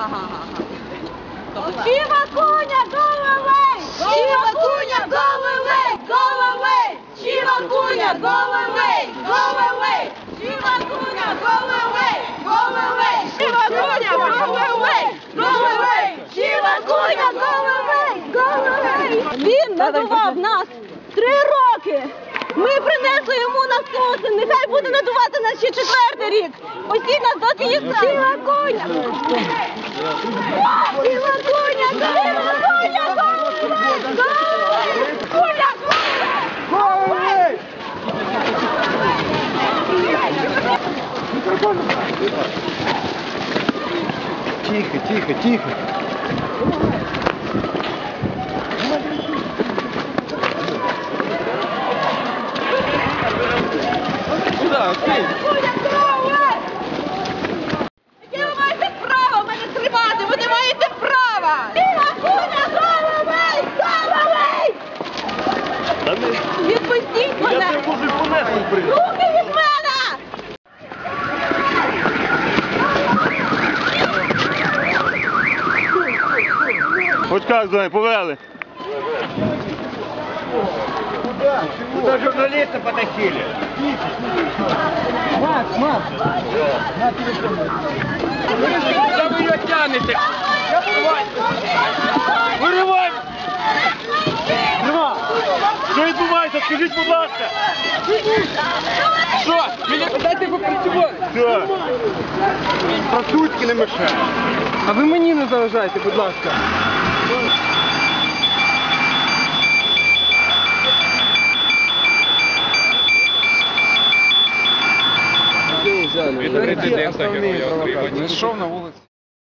Ага, ага. Сіва куня, куня, головей! Головей! Сіва куня, головей! Головей! Сіва куня, головей! Головей! Сіва куня, головей! Головей! Сіва куня, головей! Головей! Він надував нас три роки. Ми принесли йому насоси. Нехай буде надувати нас ще четвертий рік. Ось нас доки є сіла коня. Тихо, тихо, тихо. Відпустіть Я мене. тебе можу понести, блин. Руки від мене! Ось как, Зоня, повели. Куда журналиста потащили? Макс, Макс. На телефон. Куда вы ее тянете? Скажіть, будь ласка! Що? Мені дайте попрацювати. Що? Працюйте, не мешає. А ви мені не заважайте, будь ласка. Від президента його отримати. Знайшов на вулиці.